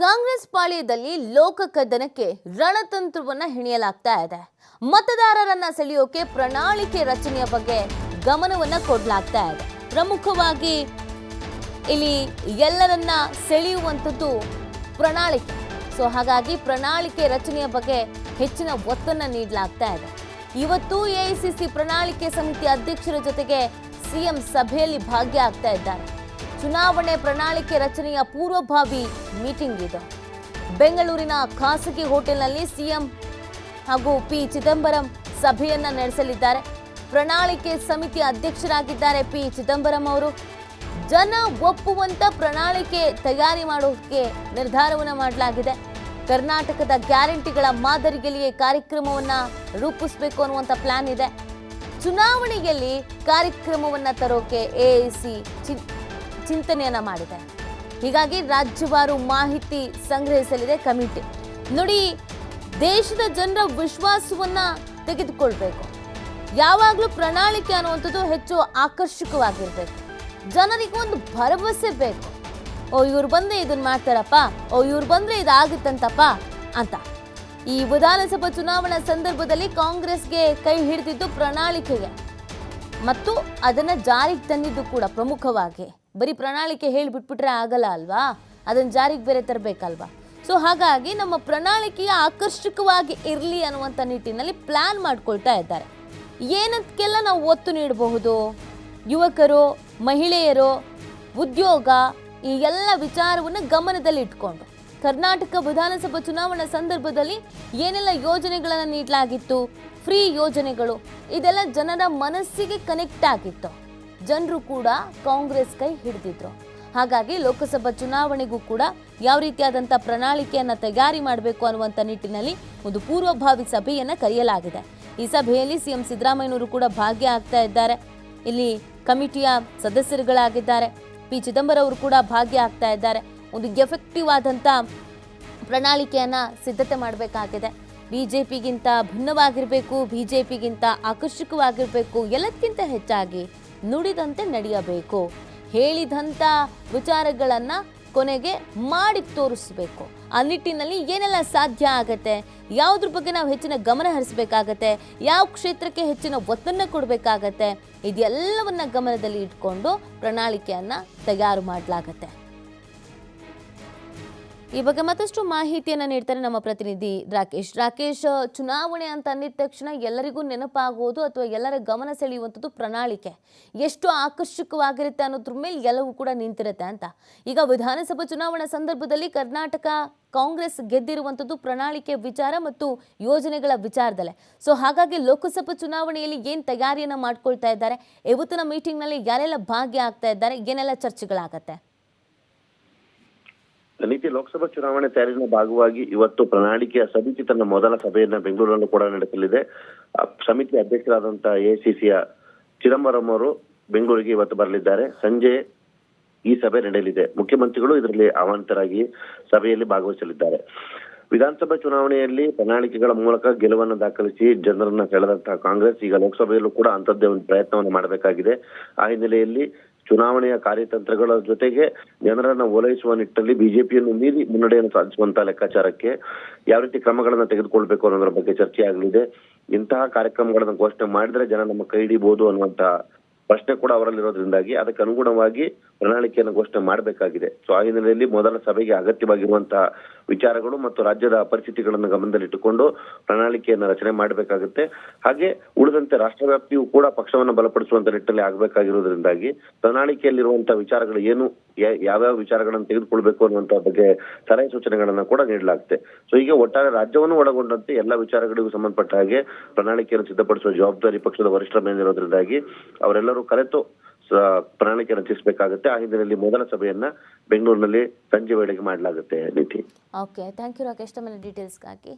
ಕಾಂಗ್ರೆಸ್ ಪಾಳ್ಯದಲ್ಲಿ ಲೋಕ ಕದನಕ್ಕೆ ರಣತಂತ್ರವನ್ನ ಹೆಣೆಯಲಾಗ್ತಾ ಇದೆ. ಮತದಾರರನ್ನ ಸೆಳೆಯೋಕೆ ಪ್ರಣಾಳಿಕೆ ರಚನೆಯ ಬಗ್ಗೆ ಗಮನವನ್ನ ಕೊಡಲಾಗ್ತಾ ಇದೆ. ಪ್ರಮುಖವಾಗಿ ಇಲ್ಲಿ ಎಲ್ಲರನ್ನ ಸೆಳೆಯುವಂಥದ್ದು ಪ್ರಣಾಳಿಕೆ. ಸೊ ಹಾಗಾಗಿ ಪ್ರಣಾಳಿಕೆ ರಚನೆಯ ಬಗ್ಗೆ ಹೆಚ್ಚಿನ ಒತ್ತನ್ನ ನೀಡಲಾಗ್ತಾ ಇದೆ. ಇವತ್ತು ಎಐಸಿಸಿ ಪ್ರಣಾಳಿಕೆ ಸಮಿತಿ ಅಧ್ಯಕ್ಷರ ಜೊತೆಗೆ ಸಿಎಂ ಸಭೆಯಲ್ಲಿ ಭಾಗಿಯಾಗ್ತಾ ಇದ್ದಾರೆ. ಚುನಾವಣೆ ಪ್ರಣಾಳಿಕೆ ರಚನೆಯ ಪೂರ್ವಭಾವಿ ಮೀಟಿಂಗ್ ಇದು. ಬೆಂಗಳೂರಿನ ಖಾಸಗಿ ಹೋಟೆಲ್ನಲ್ಲಿ ಸಿಎಂ ಹಾಗೂ ಪಿ ಚಿದಂಬರಂ ಸಭೆಯನ್ನ ನಡೆಸಲಿದ್ದಾರೆ. ಪ್ರಣಾಳಿಕೆ ಸಮಿತಿ ಅಧ್ಯಕ್ಷರಾಗಿದ್ದಾರೆ ಪಿ ಚಿದಂಬರಂ ಅವರು. ಜನ ಒಪ್ಪುವಂತ ಪ್ರಣಾಳಿಕೆ ತಯಾರಿ ಮಾಡೋಕೆ ನಿರ್ಧಾರವನ್ನು ಮಾಡಲಾಗಿದೆ. ಕರ್ನಾಟಕದ ಗ್ಯಾರಂಟಿಗಳ ಮಾದರಿಯಲ್ಲಿಯೇ ಕಾರ್ಯಕ್ರಮವನ್ನ ರೂಪಿಸಬೇಕು ಅನ್ನುವಂಥ ಪ್ಲಾನ್ ಇದೆ. ಚುನಾವಣೆಯಲ್ಲಿ ಕಾರ್ಯಕ್ರಮವನ್ನ ತರೋಕೆ ಎಐಸಿ ಚಿಂತನೆಯನ್ನ ಮಾಡಿದೆ. ಹೀಗಾಗಿ ರಾಜ್ಯವಾರು ಮಾಹಿತಿ ಸಂಗ್ರಹಿಸಲಿದೆ ಕಮಿಟಿ. ನೋಡಿ, ದೇಶದ ಜನರ ವಿಶ್ವಾಸವನ್ನ ತೆಗೆದುಕೊಳ್ಬೇಕು. ಯಾವಾಗಲೂ ಪ್ರಣಾಳಿಕೆ ಅನ್ನುವಂಥದ್ದು ಹೆಚ್ಚು ಆಕರ್ಷಕವಾಗಿರ್ಬೇಕು. ಜನರಿಗೆ ಒಂದು ಭರವಸೆ ಬೇಕು. ಓ, ಇವ್ರು ಬಂದ್ರೆ ಇದನ್ನ ಮಾಡ್ತಾರಪ್ಪ. ಓ, ಇವ್ರು ಬಂದ್ರೆ ಇದಾಗುತ್ತಂತಪ್ಪ ಅಂತ. ಈ ವಿಧಾನಸಭಾ ಚುನಾವಣಾ ಸಂದರ್ಭದಲ್ಲಿ ಕಾಂಗ್ರೆಸ್ಗೆ ಕೈ ಹಿಡಿದಿದ್ದು ಪ್ರಣಾಳಿಕೆಗೆ. ಮತ್ತು ಅದನ್ನ ಜಾರಿಗೆ ತಂದಿದ್ದು ಕೂಡ ಪ್ರಮುಖವಾಗಿ. ಬರೀ ಪ್ರಣಾಳಿಕೆ ಹೇಳಿಬಿಟ್ಬಿಟ್ರೆ ಆಗಲ್ಲ ಅಲ್ವಾ? ಅದನ್ನು ಜಾರಿಗೆ ಬೇರೆ ತರಬೇಕಲ್ವಾ? ಸೊ ಹಾಗಾಗಿ ನಮ್ಮ ಪ್ರಣಾಳಿಕೆಯ ಆಕರ್ಷಕವಾಗಿ ಇರಲಿ ಅನ್ನುವಂಥ ನಿಟ್ಟಿನಲ್ಲಿ ಪ್ಲ್ಯಾನ್ ಮಾಡ್ಕೊಳ್ತಾ ಇದ್ದಾರೆ. ಏನಕ್ಕೆಲ್ಲ ನಾವು ಒತ್ತು ನೀಡಬಹುದು? ಯುವಕರು, ಮಹಿಳೆಯರು, ಉದ್ಯೋಗ, ಈ ಎಲ್ಲ ವಿಚಾರವನ್ನು ಗಮನದಲ್ಲಿ ಇಟ್ಕೊಂಡು. ಕರ್ನಾಟಕ ವಿಧಾನಸಭಾ ಚುನಾವಣಾ ಸಂದರ್ಭದಲ್ಲಿ ಏನೆಲ್ಲ ಯೋಜನೆಗಳನ್ನು ನೀಡಲಾಗಿತ್ತು? ಫ್ರೀ ಯೋಜನೆಗಳು. ಇದೆಲ್ಲ ಜನರ ಮನಸ್ಸಿಗೆ ಕನೆಕ್ಟ್ ಆಗಿತ್ತು. ಜನರು ಕೂಡ ಕಾಂಗ್ರೆಸ್ ಕೈ ಹಿಡಿದಿದ್ರು. ಹಾಗಾಗಿ ಲೋಕಸಭಾ ಚುನಾವಣೆಗೂ ಕೂಡ ಯಾವ ರೀತಿಯಾದಂಥ ಪ್ರಣಾಳಿಕೆಯನ್ನು ತಯಾರಿ ಮಾಡಬೇಕು ಅನ್ನುವಂಥ ನಿಟ್ಟಿನಲ್ಲಿ ಒಂದು ಪೂರ್ವಭಾವಿ ಸಭೆಯನ್ನು ಕರೆಯಲಾಗಿದೆ. ಈ ಸಭೆಯಲ್ಲಿ ಸಿಎಂ ಸಿದ್ದರಾಮಯ್ಯನವರು ಕೂಡ ಭಾಗಿಯಾಗ್ತಾ ಇದ್ದಾರೆ. ಇಲ್ಲಿ ಕಮಿಟಿಯ ಸದಸ್ಯರುಗಳಾಗಿದ್ದಾರೆ. ಪಿ ಚಿದಂಬರವರು ಕೂಡ ಭಾಗಿಯಾಗ್ತಾ ಇದ್ದಾರೆ. ಒಂದು ಎಫೆಕ್ಟಿವ್ ಆದಂಥ ಪ್ರಣಾಳಿಕೆಯನ್ನು ಸಿದ್ಧತೆ ಮಾಡಬೇಕಾಗಿದೆ. ಬಿ ಜೆ ಪಿಗಿಂತ ಭಿನ್ನವಾಗಿರಬೇಕು ಬಿ ಜೆ ಪಿಗಿಂತ ಆಕರ್ಷಕವಾಗಿರಬೇಕು ಎಲ್ಲಕ್ಕಿಂತ ಹೆಚ್ಚಾಗಿ ನುಡಿದಂತೆ ನಡೆಯಬೇಕು. ಹೇಳಿದಂಥ ವಿಚಾರಗಳನ್ನು ಕೊನೆಗೆ ಮಾಡಿ ತೋರಿಸ್ಬೇಕು. ಆ ನಿಟ್ಟಿನಲ್ಲಿ ಏನೆಲ್ಲ ಸಾಧ್ಯ ಆಗತ್ತೆ? ಯಾವುದ್ರ ಬಗ್ಗೆ ನಾವು ಹೆಚ್ಚಿನ ಗಮನ ಹರಿಸಬೇಕಾಗತ್ತೆ? ಯಾವ ಕ್ಷೇತ್ರಕ್ಕೆ ಹೆಚ್ಚಿನ ಒತ್ತನ್ನು ಕೊಡಬೇಕಾಗತ್ತೆ? ಇದೆಲ್ಲವನ್ನ ಗಮನದಲ್ಲಿ ಇಟ್ಕೊಂಡು ಪ್ರಣಾಳಿಕೆಯನ್ನು ತಯಾರು ಮಾಡಲಾಗತ್ತೆ. ಈ ಬಗ್ಗೆ ಮತ್ತಷ್ಟು ಮಾಹಿತಿಯನ್ನು ನೀಡ್ತಾರೆ ನಮ್ಮ ಪ್ರತಿನಿಧಿ ರಾಕೇಶ್. ರಾಕೇಶ್, ಚುನಾವಣೆ ಅಂತ ಅಂದಿದ ತಕ್ಷಣ ಎಲ್ಲರಿಗೂ ನೆನಪಾಗೋದು ಅಥವಾ ಎಲ್ಲರ ಗಮನ ಸೆಳೆಯುವಂಥದ್ದು ಪ್ರಣಾಳಿಕೆ. ಎಷ್ಟು ಆಕರ್ಷಕವಾಗಿರುತ್ತೆ ಅನ್ನೋದ್ರ ಮೇಲೆ ಎಲ್ಲವೂ ಕೂಡ ನಿಂತಿರುತ್ತೆ ಅಂತ. ಈಗ ವಿಧಾನಸಭಾ ಚುನಾವಣಾ ಸಂದರ್ಭದಲ್ಲಿ ಕರ್ನಾಟಕ ಕಾಂಗ್ರೆಸ್ ಗೆದ್ದಿರುವಂಥದ್ದು ಪ್ರಣಾಳಿಕೆ ವಿಚಾರ ಮತ್ತು ಯೋಜನೆಗಳ ವಿಚಾರದಲ್ಲೇ. ಸೊ ಹಾಗಾಗಿ ಲೋಕಸಭಾ ಚುನಾವಣೆಯಲ್ಲಿ ಏನು ತಯಾರಿಯನ್ನು ಮಾಡ್ಕೊಳ್ತಾ ಇದ್ದಾರೆ? ಇವತ್ತಿನ ಮೀಟಿಂಗ್ನಲ್ಲಿ ಯಾರೆಲ್ಲ ಭಾಗಿಯಾಗ್ತಾ ಇದ್ದಾರೆ? ಏನೆಲ್ಲ ಚರ್ಚೆಗಳಾಗತ್ತೆ? ನೀತಿ ಲೋಕಸಭಾ ಚುನಾವಣೆ ತಯಾರಿನ ಭಾಗವಾಗಿ ಇವತ್ತು ಪ್ರಣಾಳಿಕೆಯ ಸಮಿತಿ ತನ್ನ ಮೊದಲ ಸಭೆಯನ್ನ ಬೆಂಗಳೂರಲ್ಲೂ ಕೂಡ ನಡೆಸಲಿದೆ. ಸಮಿತಿ ಅಧ್ಯಕ್ಷರಾದಂತಹ ಎಸಿಸಿಯ ಚಿದಂಬರಂ ಅವರು ಬೆಂಗಳೂರಿಗೆ ಇವತ್ತು ಬರಲಿದ್ದಾರೆ. ಸಂಜೆ ಈ ಸಭೆ ನಡೆಯಲಿದೆ. ಮುಖ್ಯಮಂತ್ರಿಗಳು ಇದರಲ್ಲಿ ಆಹ್ವಾನಿತರಾಗಿ ಸಭೆಯಲ್ಲಿ ಭಾಗವಹಿಸಲಿದ್ದಾರೆ. ವಿಧಾನಸಭಾ ಚುನಾವಣೆಯಲ್ಲಿ ಪ್ರಣಾಳಿಕೆಗಳ ಮೂಲಕ ಗೆಲುವನ್ನು ದಾಖಲಿಸಿ ಜನರನ್ನ ಸೆಳೆದಂತಹ ಕಾಂಗ್ರೆಸ್ ಈಗ ಲೋಕಸಭೆಯಲ್ಲೂ ಕೂಡ ಅಂತದ್ದೇ ಒಂದು ಪ್ರಯತ್ನವನ್ನು ಮಾಡಬೇಕಾಗಿದೆ. ಆ ಹಿನ್ನೆಲೆಯಲ್ಲಿ ಚುನಾವಣೆಯ ಕಾರ್ಯತಂತ್ರಗಳ ಜೊತೆಗೆ ಜನರನ್ನ ಓಲೈಸುವ ನಿಟ್ಟಿನಲ್ಲಿ ಬಿಜೆಪಿಯನ್ನು ಮೀರಿ ಮುನ್ನಡೆಯನ್ನು ಸಾಧಿಸುವಂತಹ ಲೆಕ್ಕಾಚಾರಕ್ಕೆ ಯಾವ ರೀತಿ ಕ್ರಮಗಳನ್ನ ತೆಗೆದುಕೊಳ್ಬೇಕು ಅನ್ನೋದ್ರ ಬಗ್ಗೆ ಚರ್ಚೆ ಆಗಲಿದೆ. ಇಂತಹ ಕಾರ್ಯಕ್ರಮಗಳನ್ನು ಘೋಷಣೆ ಮಾಡಿದ್ರೆ ಜನ ನಮ್ಮ ಕೈ ಹಿಡಿಬಹುದು ಅನ್ನುವಂತಹ ಪ್ರಶ್ನೆ ಕೂಡ ಅವರಲ್ಲಿರೋದ್ರಿಂದಾಗಿ ಅದಕ್ಕೆ ಅನುಗುಣವಾಗಿ ಪ್ರಣಾಳಿಕೆಯನ್ನು ಘೋಷಣೆ ಮಾಡಬೇಕಾಗಿದೆ. ಸೊ ಆ ಹಿನ್ನೆಲೆಯಲ್ಲಿ ಮೊದಲ ಸಭೆಗೆ ಅಗತ್ಯವಾಗಿರುವಂತಹ ವಿಚಾರಗಳು ಮತ್ತು ರಾಜ್ಯದ ಪರಿಸ್ಥಿತಿಗಳನ್ನು ಗಮನದಲ್ಲಿಟ್ಟುಕೊಂಡು ಪ್ರಣಾಳಿಕೆಯನ್ನು ರಚನೆ ಮಾಡಬೇಕಾಗುತ್ತೆ. ಹಾಗೆ ಉಳಿದಂತೆ ರಾಷ್ಟ್ರವ್ಯಾಪ್ತಿಯೂ ಕೂಡ ಪಕ್ಷವನ್ನು ಬಲಪಡಿಸುವಂತ ನಿಟ್ಟಲ್ಲಿ ಆಗಬೇಕಾಗಿರುವುದರಿಂದಾಗಿ ಪ್ರಣಾಳಿಕೆಯಲ್ಲಿರುವಂತಹ ವಿಚಾರಗಳು ಏನು ಯಾವ್ಯಾವ ವಿಚಾರಗಳನ್ನು ತೆಗೆದುಕೊಳ್ಬೇಕು ಅನ್ನುವಂತ ಬಗ್ಗೆ ಸಲಹೆ ಸೂಚನೆಗಳನ್ನ ಕೂಡ ನೀಡಲಾಗುತ್ತೆ. ಸೊ ಈಗ ಒಟ್ಟಾರೆ ರಾಜ್ಯವನ್ನು ಒಳಗೊಂಡಂತೆ ಎಲ್ಲ ವಿಚಾರಗಳಿಗೂ ಸಂಬಂಧಪಟ್ಟ ಹಾಗೆ ಪ್ರಣಾಳಿಕೆಯನ್ನು ಸಿದ್ಧಪಡಿಸುವ ಜವಾಬ್ದಾರಿ ಪಕ್ಷದ ವರಿಷ್ಠರ ಮೇಲಿರೋದ್ರಿಂದಾಗಿ ಅವರೆಲ್ಲರೂ ಕರೆತು ಪ್ರಣಾಳಿಕೆ ರಚಿಸಬೇಕಾಗುತ್ತೆ. ಆ ಹಿನ್ನೆಲೆಯಲ್ಲಿ ಮೊದಲ ಸಭೆಯನ್ನ ಬೆಂಗಳೂರಿನಲ್ಲಿ ಸಂಜೆ ವೇಳೆಗೆ ಮಾಡಲಾಗುತ್ತೆ, ನೀತಿ. ಓಕೆ ಥ್ಯಾಂಕ್ ಯು ರಾಕೇಶ್ ತಮ್ಮ ಡೀಟೇಲ್ಸ್ಗಾಗಿ